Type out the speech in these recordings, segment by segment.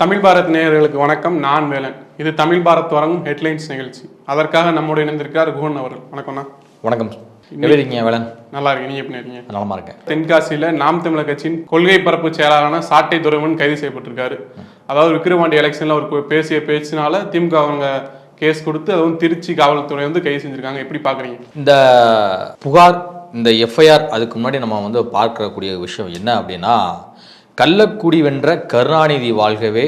தமிழ் பாரத் நேயர்களுக்கு வணக்கம். நான் வேலன். இது தமிழ் பாரத் வழங்கும் ஹெட்லைன்ஸ் நிகழ்ச்சி. அதற்காக நம்மோடு இணைந்திருக்கிறார் குகன் அவர்கள். வணக்கம்ண்ணா. வணக்கம். எப்படி இருக்கீங்க வேலன்? நல்லா இருக்கு நீங்க எப்படி இருக்கீங்க? நலமா இருக்கேன். தென்காசியில நாம் தமிழர் கட்சியின் கொள்கை பரப்பு செயலாளரான சாட்டை துரைமன் கைது செய்யப்பட்டிருக்காரு. அதாவது விக்கிரவாண்டி எலெக்ஷன்ல அவர் பேசிய பேச்சினால திமுக அவங்க கேஸ் கொடுத்து அதை வந்து திருச்சி காவல்துறை வந்து கைது செஞ்சிருக்காங்க. எப்படி பாக்குறீங்க? இந்த புகார் இந்த எஃப்ஐஆர் அதுக்கு முன்னாடி நம்ம வந்து பார்க்கக்கூடிய விஷயம் என்ன அப்படின்னா கள்ளக்குடி வென்ற கருணாநிதி வாழ்கவே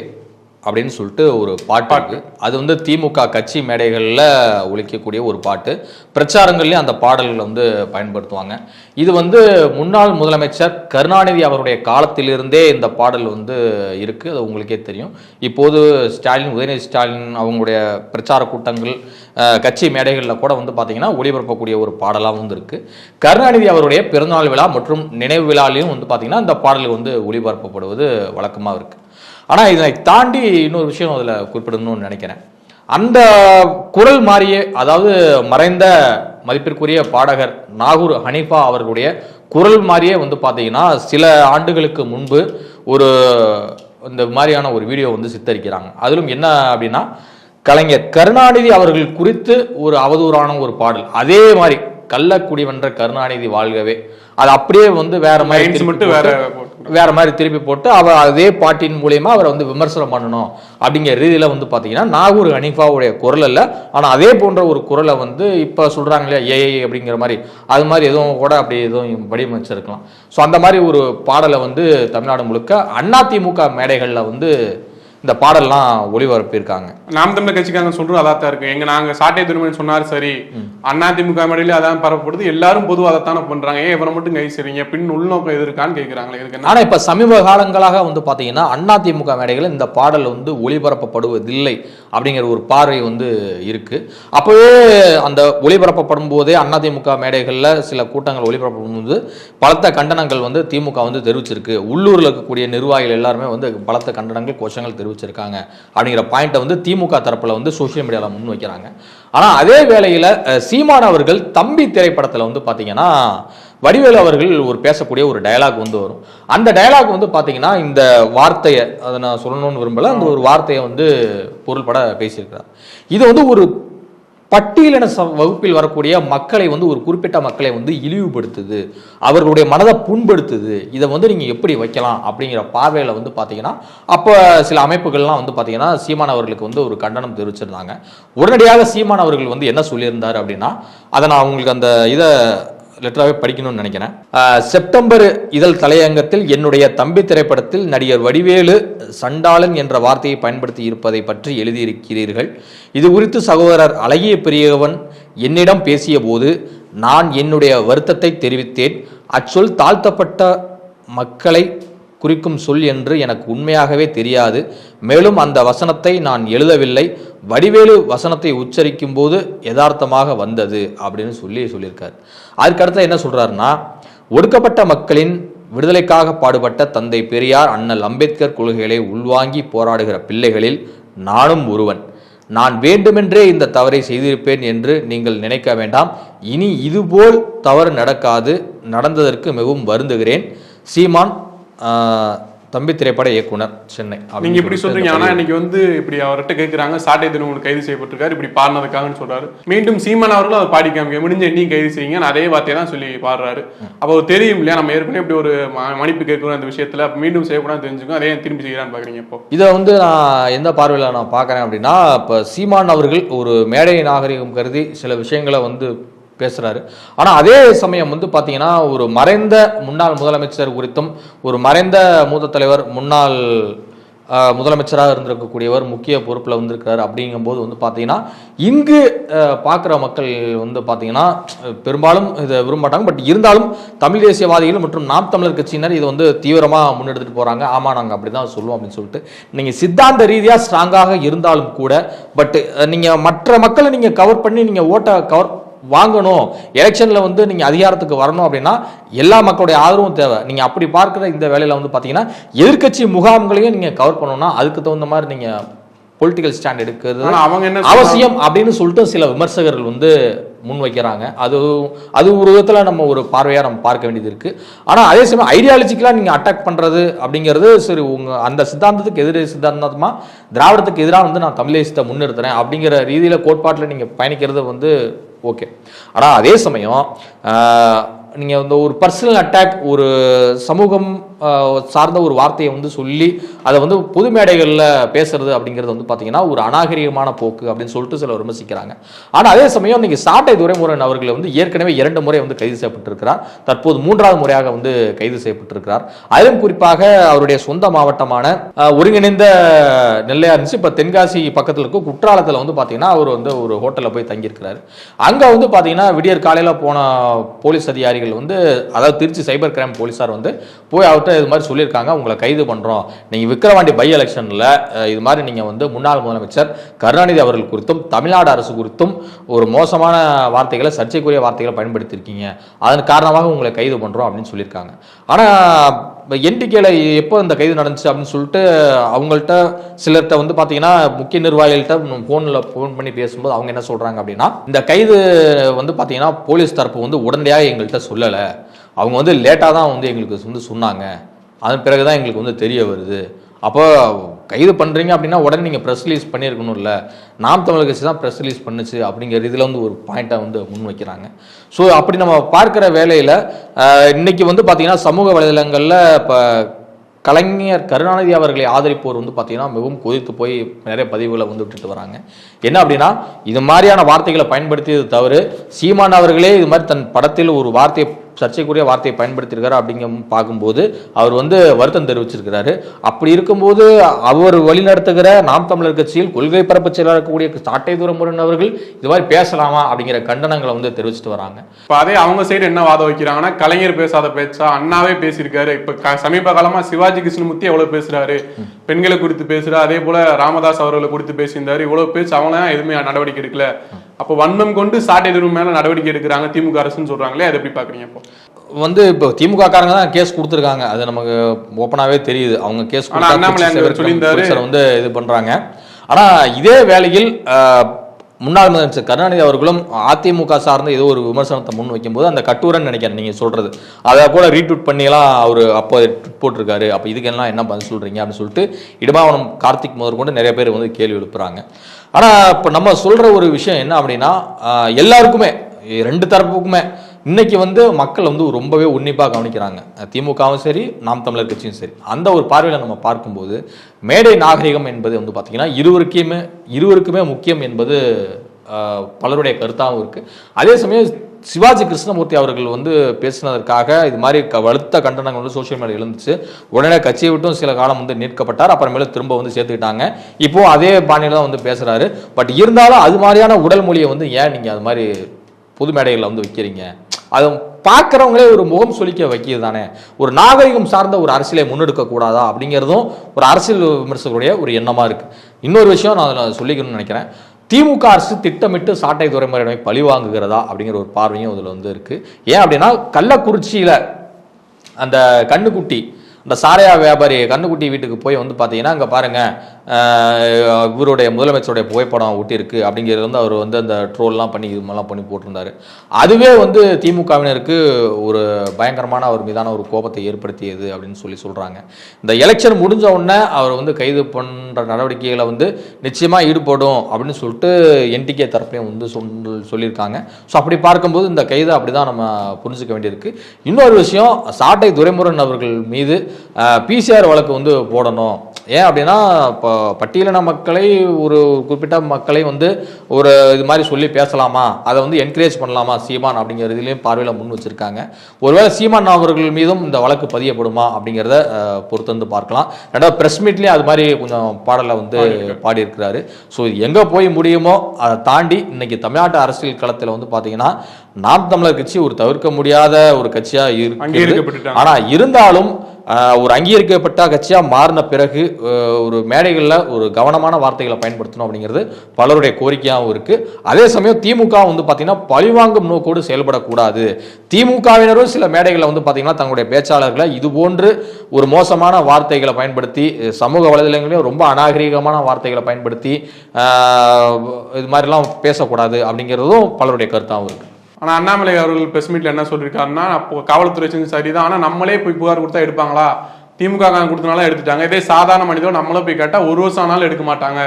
அப்படின்னு சொல்லிட்டு ஒரு பாட்டு அது வந்து திமுக கட்சி மேடைகளில் ஒழிக்கக்கூடிய ஒரு பாட்டு. பிரச்சாரங்கள்லேயும் அந்த பாடல்களை வந்து பயன்படுத்துவாங்க. இது வந்து முன்னாள் முதலமைச்சர் கருணாநிதி அவருடைய காலத்திலிருந்தே இந்த பாடல் வந்து இருக்கு. அது உங்களுக்கே தெரியும். இப்போது ஸ்டாலின் உதயநிதி ஸ்டாலின் அவங்களுடைய பிரச்சார கூட்டங்கள் கட்சி மேடைகளில் கூட வந்து பார்த்தீங்கன்னா ஒளிபரப்பக்கூடிய ஒரு பாடலாக வந்து இருக்கு. கருணாநிதி அவருடைய பிறந்தநாள் விழா மற்றும் நினைவு விழாலையும் வந்து பார்த்தீங்கன்னா இந்த பாடல் வந்து ஒளிபரப்பப்படுவது வழக்கமாக இருக்கு. ஆனால் இதை தாண்டி இன்னொரு விஷயம் அதில் குறிப்பிடணும்னு நினைக்கிறேன். அந்த குரல் மாறியே அதாவது மறைந்த மதிப்பிற்குரிய பாடகர் நாகூர் ஹனீஃபா அவர்களுடைய குரல் மாறியே வந்து பார்த்தீங்கன்னா சில ஆண்டுகளுக்கு முன்பு ஒரு இந்த மாதிரியான ஒரு வீடியோ வந்து சித்தரிக்கிறாங்க. அதிலும் என்ன அப்படின்னா கலைஞர் கருணாநிதி அவர்கள் குறித்து ஒரு அவதூறான ஒரு பாடல். அதே மாதிரி கள்ளக்குடி வென்ற கருணாநிதி வாழ்கவே. அது அப்படியே வந்து வேற மாதிரி மட்டும் வேற. வேற மாதிரி திருப்பி போட்டு அவர் அதே பாட்டின் மூலியமா அவரை வந்து விமர்சனம் பண்ணணும் அப்படிங்கிற ரீதியில் வந்து பார்த்தீங்கன்னா நாகூர் ஹனீஃபாவுடைய குரல் இல்லை. ஆனால் அதே போன்ற ஒரு குரலை வந்து இப்போ சொல்கிறாங்க இல்லையா ஏஐ அப்படிங்கிற மாதிரி. அது மாதிரி எதுவும் கூட அப்படி எதுவும் வடிவமைச்சிருக்கலாம். ஸோ அந்த மாதிரி ஒரு பாடலை வந்து தமிழ்நாடு முழுக்க அதிமுக மேடைகளில் வந்து இந்த பாடல்லாம் ஒளிபரப்பியிருக்காங்க. நாம் தமிழர் கட்சிக்காரங்க சொல்றது அதான் தான் இருக்கு. எங்க நாங்க சாட்டை துரைமன் சொன்னார் சரி அண்ணா திமுக மேடையில அதான் பரப்பப்படுது. எல்லாரும் பொதுவாக அதைத்தானே பண்றாங்க. ஏன் இவரை மட்டும் கை செய்றீங்க பின் உள்நோக்கம் எது இருக்கான்னு கேக்குறாங்களே இதுக்கு ஆனா இப்ப சமீப காலங்களாக வந்து பாத்தீங்கன்னா அதிமுக மேடைகளில் இந்த பாடல் வந்து ஒளிபரப்பப்படுவதில்லை அப்படிங்கிற ஒரு பார்வை வந்து இருக்கு. அப்பவே அந்த ஒளிபரப்பப்படும் போதே அதிமுக மேடைகள்ல சில கூட்டங்கள் ஒளிபரப்படும் போது பலத்த கண்டனங்கள் வந்து திமுக வந்து தெரிவிச்சிருக்கு. உள்ளூர்ல இருக்கக்கூடிய நிர்வாகிகள் எல்லாருமே வந்து பலத்த கண்டனங்கள் கோஷங்கள் தெரிவிச்சிருக்காங்க அப்படிங்கிற பாயிண்ட்டை வந்து திமுக தரப்புல வந்து சோஷியல் மீடியால முன் வைக்கிறாங்க. ஆனா அதே வேளையில சீமான் அவர்கள் தம்பி திரைப்படத்துல வந்து பாத்தீங்கன்னா வடிவேலு அவர்கள் ஒரு பேசக்கூடிய ஒரு டயலாக் வந்து வரும். அந்த டயலாக் வந்து பாத்தீங்கன்னா இந்த வார்த்தையை அதை நான் சொல்லணும்னு விரும்பல அந்த ஒரு வார்த்தையை வந்து பொருள்பட பேசியிருக்கிறார். இது வந்து ஒரு பட்டியலின ச- வகுப்பில் வரக்கூடிய மக்களை வந்து ஒரு குறிப்பிட்ட மக்களை வந்து இழிவுபடுத்துது. அவர்களுடைய மனதை புண்படுத்துது. இதை வந்து நீங்கள் எப்படி வைக்கலாம் அப்படிங்கிற பார்வையில் வந்து பார்த்தீங்கன்னா அப்போ சில அமைப்புகள்லாம் வந்து பார்த்தீங்கன்னா சீமான் அவர்களுக்கு வந்து ஒரு கண்டனம் தெரிவிச்சிருந்தாங்க. உடனடியாக சீமான் அவர்கள் வந்து என்ன சொல்லியிருந்தார் அப்படின்னா அதை நான் உங்களுக்கு அந்த இதை லெட்டராகவே படிக்கணும்னு நினைக்கிறேன். செப்டம்பர் இதழ் தலையங்கத்தில் என்னுடைய தம்பி திரைப்படத்தில் நடிகர் வடிவேலு சண்டாளன் என்ற வார்த்தையை பயன்படுத்தி இருப்பதை பற்றி எழுதியிருக்கிறீர்கள். இது குறித்து சகோதரர் அழகிய பெரியவன் என்னிடம் பேசியபோது நான் என்னுடைய வருத்தத்தை தெரிவித்தேன். அச்சொல் தாழ்த்தப்பட்ட மக்களை குறிக்கும் சொல் என்று எனக்கு உண்மையாகவே தெரியாது. மேலும் அந்த வசனத்தை நான் எழுதவில்லை. வடிவேலு வசனத்தை உச்சரிக்கும் போது யதார்த்தமாக வந்தது அப்படின்னு சொல்லி சொல்லியிருக்கார். அதுக்கடுத்து என்ன சொல்றாருன்னா ஒடுக்கப்பட்ட மக்களின் விடுதலைக்காக பாடுபட்ட தந்தை பெரியார் அண்ணல் அம்பேத்கர் கொள்கைகளை உள்வாங்கி போராடுகிற பிள்ளைகளில் நானும் ஒருவன். நான் வேண்டுமென்றே இந்த தவறை செய்திருப்பேன் என்று நீங்கள் நினைக்க வேண்டாம். இனி இதுபோல் தவறு நடக்காது. நடந்ததற்கு மிகவும் வருந்துகிறேன். சீமான் தம்பி திரைப்பட இயக்குனர் சென்னை நீங்க இப்படி சொல்றீங்க. ஆனா இன்னைக்கு வந்து இப்படி அவர்கிட்ட கேக்குறாங்க. சாட்டை தினம் கைது செய்யப்பட்டிருக்காரு. இப்படி பாடினதுக்காகன்னு சொல்றாரு. மீண்டும் சீமான் அவர்களும் அதை பாடி காமிக்க முடிஞ்ச என்னையும் கைது செய்யுங்க அதே வார்த்தையை தான் சொல்லி பாடுறாரு. அப்போ அவர் தெரியும் இல்லையா? நம்ம ஏற்கனவே இப்படி ஒரு மன்னிப்பு கேட்கிறோம் அந்த விஷயத்துல. மீண்டும் செய்யக்கூடாது தெரிஞ்சுக்கும். அதே திரும்பி செய்யறான்னு பாக்குறீங்க இப்போ. இதை வந்து நான் எந்த பார்வையில் நான் பார்க்குறேன் அப்படின்னா இப்போ சீமான் அவர்கள் ஒரு மேடை நாகரிகம் கருதி சில விஷயங்களை வந்து பேசுகிறாரு ஆனால் அதே சமயம் வந்து பார்த்தீங்கன்னா ஒரு மறைந்த முன்னாள் முதலமைச்சர் குறித்தும் ஒரு மறைந்த மூத்த தலைவர் முன்னாள் முதலமைச்சராக இருந்திருக்கக்கூடியவர் முக்கிய பொறுப்பில் வந்திருக்கிறார் அப்படிங்கும்போது வந்து பார்த்தீங்கன்னா இங்கு பார்க்குற மக்கள் வந்து பார்த்தீங்கன்னா பெரும்பாலும் இதை விரும்ப மாட்டாங்க. பட் இருந்தாலும் தமிழ் தேசியவாதிகள் மற்றும் நாம் தமிழர் கட்சியினர் இதை வந்து தீவிரமாக முன்னெடுத்துட்டு போகிறாங்க ஆமாம் நாங்கள் அப்படி தான் சொல்லுவோம் அப்படின்னு சொல்லிட்டு நீங்கள் சித்தாந்த ரீதியாக ஸ்ட்ராங்காக இருந்தாலும் கூட பட் நீங்கள் மற்ற மக்களை நீங்கள் கவர் பண்ணி நீங்கள் ஓட்டை கவர் வாங்கணும். எலெக்ஷனில் வந்து நீங்கள் அதிகாரத்துக்கு வரணும் அப்படின்னா எல்லா மக்களுடைய ஆதரவும் தேவை. நீங்கள் அப்படி பார்க்குற இந்த வேலையில் வந்து பார்த்தீங்கன்னா எதிர்க்கட்சி முகாம்களையும் நீங்கள் கவர் பண்ணணும்னா அதுக்கு தகுந்த மாதிரி நீங்கள் பொலிட்டிக்கல் ஸ்டாண்ட் எடுக்கிறது அவங்க என்ன? அவசியம் அப்படின்னு சொல்லிட்டு சில விமர்சகர்கள் வந்து முன்வைக்கிறாங்க. அது அது ஒரு விதத்துல நம்ம ஒரு பார்வையா நம்ம பார்க்க வேண்டியது இருக்கு. ஆனா அதே சமயம் ஐடியாலஜிக்கலா நீங்க அட்டாக் பண்றது அப்படிங்கிறது சரி உங்க அந்த சித்தாந்தத்துக்கு எதிர சித்தாந்தமா திராவிடத்துக்கு எதிராக வந்து நான் தமிழ் தேசத்தை முன்னிறுத்துறேன் அப்படிங்கிற ரீதியில கோட்பாட்டில் நீங்க பயணிக்கிறது வந்து ஓகே ஆனால் அதே சமயம் நீங்கள் வந்து ஒரு பர்சனல் அட்டாக் ஒரு சமூகம் சார்ந்த ஒரு வார்த்தையை வந்து சொல்லி அதை வந்து பொது மேடைகளில் பேசுறது அப்படிங்கிறது வந்து பார்த்தீங்கன்னா ஒரு அநாகரிகமான போக்கு அப்படின்னு சொல்லிட்டு சிலர் விமர்சிக்கிறாங்க. ஆனால் அதே சமயம் இன்னைக்கு சாட்டை துரைமுருகன் அவர்களை வந்து ஏற்கனவே இரண்டு முறை வந்து கைது செய்யப்பட்டிருக்கிறார். தற்போது மூன்றாவது முறையாக வந்து கைது செய்யப்பட்டிருக்கிறார். அதிலும் குறிப்பாக அவருடைய சொந்த மாவட்டமான ஒருங்கிணைந்த நெல்லையா இருந்துச்சு. இப்போ தென்காசி பக்கத்தில் இருக்கும் குற்றாலத்தில் வந்து பார்த்தீங்கன்னா அவர் வந்து ஒரு ஹோட்டலில் போய் தங்கியிருக்கிறாரு. அங்கே வந்து பார்த்தீங்கன்னா விடியற் காலையில் போன போலீஸ் அதிகாரிகள் வந்து அதாவது திருச்சி சைபர் கிரைம் போலீஸார் வந்து போய் அவர்கிட்ட இது மாதிரி சொல்லியிருக்காங்க. உங்களை கைது பண்ணுறோம் நீங்கள் விக்கிரவாண்டி பை எலெக்ஷனில் இது மாதிரி நீங்கள் வந்து முன்னாள் முதலமைச்சர் கருணாநிதி அவர்கள் குறித்தும் தமிழ்நாடு அரசு குறித்தும் ஒரு மோசமான வார்த்தைகளை சர்ச்சைக்குரிய வார்த்தைகளை பயன்படுத்தியிருக்கீங்க. அதன் காரணமாக உங்களை கைது பண்ணுறோம் அப்படின்னு சொல்லியிருக்காங்க. ஆனால் என்டிகேல எப்போ இந்த கைது நடந்துச்சு அப்படின்னு சொல்லிட்டு அவங்கள்ட்ட சிலர்கிட்ட வந்து பார்த்தீங்கன்னா முக்கிய நிர்வாகிகள்கிட்ட ஃபோனில் ஃபோன் பண்ணி பேசும்போது அவங்க என்ன சொல்கிறாங்க அப்படின்னா இந்த கைது வந்து பார்த்தீங்கன்னா போலீஸ் தரப்பு வந்து உடனடியாக எங்கள்கிட்ட சொல்லலை. அவங்க வந்து லேட்டாக தான் வந்து எங்களுக்கு வந்து சொன்னாங்க. அதன் பிறகு தான் எங்களுக்கு வந்து தெரிய வருது. அப்போ கைது பண்ணுறீங்க அப்படின்னா உடனே நீங்கள் ப்ரெஸ் ரிலீஸ் பண்ணியிருக்கணும்ல. நாம் தமிழ் கட்சி தான் ப்ரெஸ் ரிலீஸ் பண்ணுச்சு அப்படிங்கிற இதில் வந்து ஒரு பாயிண்ட்டை வந்து முன் வைக்கிறாங்க. ஸோ அப்படி நம்ம பார்க்குற வேலையில் இன்றைக்கி வந்து பார்த்திங்கன்னா சமூக வலைதளங்களில் இப்போ கலைஞர் கருணாநிதி அவர்களை ஆதரிப்போர் வந்து பார்த்தீங்கன்னா மிகவும் கொதித்து போய் நிறைய பதிவுகளை வந்து விட்டுட்டு வராங்க. என்ன அப்படின்னா இது மாதிரியான வார்த்தைகளை பயன்படுத்தியது தவறு. சீமான் அவர்களே இது மாதிரி தன் படத்தில் ஒரு வார்த்தையை சர்ச்சைக்குரிய வார்த்தையை பயன்படுத்தியிருக்காரு அப்படிங்க பார்க்கும்போது அவர் வந்து வருத்தம் தெரிவிச்சிருக்கிறாரு. அப்படி இருக்கும்போது அவர் வழிநடத்துகிற நாம் தமிழர் கட்சியில் கொள்கை பரப்பு செயலாளர் இருக்கக்கூடிய சாட்டை துரமுருகன் அவர்கள் இது மாதிரி பேசலாமா அப்படிங்கிற கண்டனங்களை வந்து தெரிவிச்சிட்டு வராங்க. இப்ப அதே அவங்க சைடு என்ன வாதம் வைக்கிறாங்கன்னா கலைஞர் பேசாத பேச்சா அண்ணாவே பேசியிருக்காரு. இப்ப சமீப காலமா சிவாஜி கிருஷ்ணமூர்த்தி எவ்வளவு பேசுறாரு? பெண்களை குறித்து பேசுறாரு அதே போல ராமதாஸ் அவர்களை குறித்து பேசியிருந்தாரு. இவ்வளவு பேச்சு அவங்க ஏன் எதுவுமே நடவடிக்கை எடுக்கல. அப்போ வன்மம் கொண்டு சாட்டை எதிர்ப்பு மேல நடவடிக்கை எடுக்கிறாங்க திமுக அரசுன்னு சொல்றாங்களே அதை எப்படி பாக்குறீங்க இப்போ? வந்து இப்போ திமுக காரங்க தான் கேஸ் கொடுத்துருக்காங்க. அது நமக்கு ஓப்பனாவே தெரியுது. அவங்க கேஸ். வந்து இது பண்றாங்க. ஆனா இதே வேளையில் முன்னாள் முதலமைச்சர் கருணாநிதி அவர்களும் அதிமுக சார்ந்த ஏதோ ஒரு விமர்சனத்தை முன் வைக்கும்போது அந்த கட்டுரைன்னு நினைக்கிறேன் நீங்க சொல்றது. அதை கூட ரீட்வீட் பண்ணியெல்லாம் அவர் அப்போ ட்வீட் போட்டிருக்காரு. அப்போ இதுக்கெல்லாம் என்ன பதில் சொல்றீங்க அப்படின்னு சொல்லிட்டு இடுமாவனம் கார்த்திக் முதற்கொண்டு நிறைய பேர் வந்து கேள்வி எழுப்புறாங்க. ஆனால் இப்போ நம்ம சொல்ற ஒரு விஷயம் என்ன அப்படின்னா எல்லாருக்குமே ரெண்டு தரப்புக்குமே இன்னைக்கு வந்து மக்கள் வந்து ரொம்பவே உன்னிப்பாக கவனிக்கிறாங்க. திமுகவும் சரி நாம் தமிழர் கட்சியும் சரி. அந்த ஒரு பார்வையில் நம்ம பார்க்கும்போது மேடை நாகரிகம் என்பது வந்து பார்த்தீங்கன்னா இருவருக்குமே இருவருக்குமே முக்கியம் என்பது பலருடைய கருத்தாகவும் இருக்குது அதே சமயம் சிவாஜி கிருஷ்ணமூர்த்தி அவர்கள் வந்து பேசினதற்காக இது மாதிரி க வலுத்த கண்டனங்கள் வந்து சோஷியல் மீடியா எழுந்துச்சு. உடனே கட்சியை விட்டும் சில காலம் வந்து நிற்கப்பட்டார் அப்புறமேல திரும்ப வந்து சேர்த்துக்கிட்டாங்க. இப்போ அதே பாணியில் தான் வந்து பேசுகிறாரு பட் இருந்தாலும் அது மாதிரியான உடல் மொழியை வந்து ஏன் நீங்கள் அது மாதிரி பொது மேடைகளில் வந்து வைக்கிறீங்க? அது பார்க்குறவங்களே ஒரு முகம் சொலிக்க வைக்கிறது தானே? ஒரு நாகரிகம் சார்ந்த ஒரு அரசியலை முன்னெடுக்க கூடாதா? அப்படிங்கிறதும் ஒரு அரசியல் விமர்சகருடைய ஒரு எண்ணமாக இருக்குது இன்னொரு விஷயம் நான் அதில் சொல்லிக்கணும்னு நினைக்கிறேன். திமுக அரசு திட்டமிட்டு சாட்டை துறைமுறையினை பழி வாங்குகிறதா அப்படிங்கிற ஒரு பார்வையும் அதில் வந்து இருக்குது ஏன் அப்படின்னா கள்ளக்குறிச்சியில் அந்த கண்ணுக்குட்டி அந்த சாரையா வியாபாரி கண்ணுக்குட்டி வீட்டுக்கு போய் வந்து பார்த்தீங்கன்னா அங்கே பாருங்கள் இவருடைய முதலமைச்சருடைய புகைப்படம் ஒட்டியிருக்கு அப்படிங்கிறது வந்து அவர் வந்து அந்த ட்ரோல்லாம் பண்ணி இது மாதிரிலாம் பண்ணி போட்டிருந்தாரு. அதுவே வந்து திமுகவினருக்கு ஒரு பயங்கரமான அவர் மீதான ஒரு கோபத்தை ஏற்படுத்தியது அப்படின்னு சொல்லி சொல்கிறாங்க இந்த எலெக்ஷன் முடிஞ்ச உடனே அவர் வந்து கைது பண்ணுற நடவடிக்கைகளை வந்து நிச்சயமாக ஈடுபடும் அப்படின்னு சொல்லிட்டு என்டிகே தரப்புலையும் வந்து சொல் சொல்லியிருக்காங்க. ஸோ அப்படி பார்க்கும்போது இந்த கைதை அப்படிதான் நம்ம புரிஞ்சுக்க வேண்டியிருக்கு. இன்னொரு விஷயம் சாட்டை துரைமுருகன் அவர்கள் மீது பிசிஆர் வழக்கு வந்து போடணும். ஏன் அப்படின்னா இப்போ பட்டியலின மக்களை ஒரு குறிப்பிட்ட மக்களை வந்து ஒரு இது மாதிரி சொல்லி பேசலாமா? அதை வந்து என்கரேஜ் பண்ணலாமா சீமான் அப்படிங்கிற இதுலேயும் பார்வையில் முன் வச்சிருக்காங்க. ஒருவேளை சீமான் அவர்கள் மீதும் இந்த வழக்கு பதியப்படுமா அப்படிங்கிறத பொறுத்து வந்து பார்க்கலாம். ரெண்டாவது ப்ரெஸ் மீட்லேயும் அது மாதிரி கொஞ்சம் பாடலை வந்து பாடியிருக்கிறாரு. ஸோ இது எங்கே போய் முடியுமோ அதை தாண்டி இன்னைக்கு தமிழ்நாட்டு அரசியல் களத்தில் வந்து பார்த்தீங்கன்னா நாம் தமிழர் கட்சி ஒரு தவிர்க்க முடியாத ஒரு கட்சியாக இருக்கு. அங்கீகரிக்கப்பட்டுட்டாங்க. ஆனா இருந்தாலும் ஒரு அங்கீகரிக்கப்பட்ட கட்சியாக மாறின பிறகு ஒரு மேடைகளில் ஒரு கவனமான வார்த்தைகளை பயன்படுத்தணும் அப்படிங்கிறது பலருடைய கோரிக்கையாகவும் இருக்குது அதே சமயம் திமுக வந்து பார்த்தீங்கன்னா பழிவாங்கும் நோக்கோடு செயல்படக்கூடாது. திமுகவினரும் சில மேடைகளில் வந்து பார்த்திங்கன்னா தங்களுடைய பேச்சாளர்களை இது போன்று ஒரு மோசமான வார்த்தைகளை பயன்படுத்தி சமூக வலைதளங்களையும் ரொம்ப அநாகரீகமான வார்த்தைகளை பயன்படுத்தி இது மாதிரிலாம் பேசக்கூடாது அப்படிங்கிறதும் பலருடைய கருத்தாகவும் இருக்குது ஆனால் அண்ணாமலை அவர்கள் பிரஸ் மீட்டில் என்ன சொல்லியிருக்காருன்னா அப்போ காவல்துறை செஞ்சு சரிதான். ஆனால் நம்மளே போய் புகார் கொடுத்தா எடுப்பாங்களா? திமுக காரங்க கொடுத்தனால எடுத்துட்டாங்க. இதே சாதாரண மனிதன் நம்மளும் போய் கேட்டால் ஒரு வருஷம் ஆனாலும் எடுக்க மாட்டாங்க.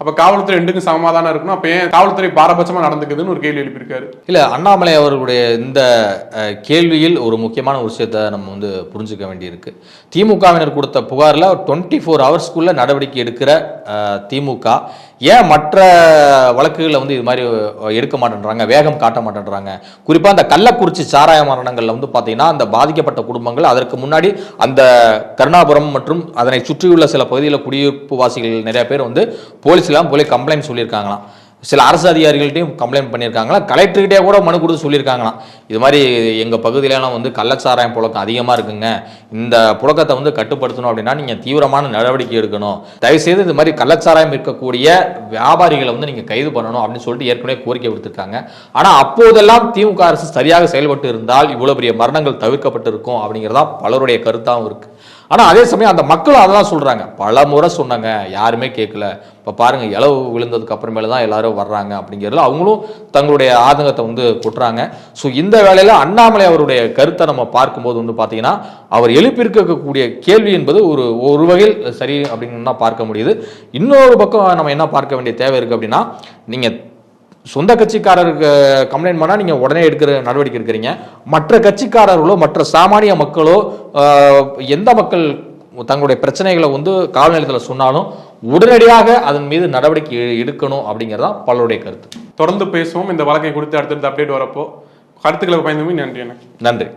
அப்ப காவல்துறை ரெண்டுக்கும் சமாதானம் இருக்கணும்? அப்ப ஏன் காவல்துறை பாரபட்சமா நடந்துக்குதுன்னு ஒரு கேள்வி எழுப்பியிருக்காரு. இல்ல அண்ணாமலை அவர்களுடைய இந்த கேள்வியில் ஒரு முக்கியமான ஒரு விஷயத்தை நம்ம வந்து புரிஞ்சுக்க வேண்டியிருக்கு. திமுகவினர் கொடுத்த புகாரில் டுவெண்ட்டி ஃபோர் ஹவர்ஸ்க்குள்ள நடவடிக்கை எடுக்கிற திமுக. ஏன் மற்ற வழக்குகளில் வந்து இது மாதிரி எடுக்க மாட்டேன்றாங்க வேகம் காட்ட மாட்டேன்றாங்க? குறிப்பாக அந்த கள்ளக்குறிச்சி சாராய மரணங்களில் வந்து பார்த்தீங்கன்னா அந்த பாதிக்கப்பட்ட குடும்பங்கள் அதற்கு முன்னாடி அந்த கருணாபுரம் மற்றும் அதனை சுற்றியுள்ள சில பகுதியில் குடியிருப்பு வாசிகள் நிறைய பேர் வந்து போலீஸ் சிலாம் போய் கம்ப்ளைண்ட் சொல்லியிருக்காங்களாம். சில அரசு அதிகாரிகள்ட்டையும் கம்ப்ளைண்ட் பண்ணியிருக்காங்களா? கலெக்டர்கிட்டே கூட மனு கொடுத்து சொல்லியிருக்காங்களாம். இது மாதிரி எங்கள் பகுதியிலலாம் வந்து கள்ளச்சாராயம் புழக்கம் அதிகமாக இருக்குங்க. இந்த புழக்கத்தை வந்து கட்டுப்படுத்தணும் அப்படின்னா நீங்கள் தீவிரமான நடவடிக்கை எடுக்கணும். தயவுசெய்து இது மாதிரி கள்ளச்சாராயம் இருக்கக்கூடிய வியாபாரிகளை வந்து நீங்கள் கைது பண்ணணும் அப்படின்னு சொல்லிட்டு ஏற்கனவே கோரிக்கை விடுத்திருக்காங்க. ஆனால் அப்போதெல்லாம் திமுக அரசு சரியாக செயல்பட்டு இருந்தால் இவ்வளோ பெரிய மரணங்கள் தவிர்க்கப்பட்டிருக்கும் அப்படிங்கிறதான் அப்படிங்கிறதா பலருடைய கருத்தாகவும் இருக்கு. ஆனால் அதே சமயம் அந்த மக்களும் அதெல்லாம் சொல்கிறாங்க பல முறை சொன்னாங்க. யாருமே கேட்கல இப்போ பாருங்க இளவு விழுந்ததுக்கு அப்புறமேல தான் எல்லாரும் வர்றாங்க அப்படிங்கிறதுல அவங்களும் தங்களுடைய ஆதங்கத்தை வந்து கொட்டுறாங்க. ஸோ இந்த வேலையில் அண்ணாமலை அவருடைய கருத்தை நம்ம பார்க்கும்போது வந்து பார்த்தீங்கன்னா அவர் எழுப்பியிருக்கக்கூடிய கேள்வி என்பது ஒரு ஒரு வகையில் சரி அப்படின்னு தான் பார்க்க முடியுது. இன்னொரு பக்கம் நம்ம என்ன பார்க்க வேண்டிய தேவை இருக்குது அப்படின்னா நீங்கள் சொந்த கட்சிக்காரருக்கு கம்ப்ளைண்ட் பண்ணால் நீங்கள் உடனே எடுக்கிற நடவடிக்கை எடுக்கிறீங்க. மற்ற கட்சிக்காரர்களோ மற்ற சாமானிய மக்களோ எந்த மக்கள் தங்களுடைய பிரச்சனைகளை வந்து காவல் நிலையத்தில் சொன்னாலும் உடனடியாக அதன் மீது நடவடிக்கை எடுக்கணும் அப்படிங்கிறதா பலருடைய கருத்து. தொடர்ந்து பேசுவோம். இந்த வழக்கை குறித்து அடுத்தடுத்த அப்டேட் வரப்போ கருத்துக்களை பயந்துமே நன்றி எனக்கு நன்றி.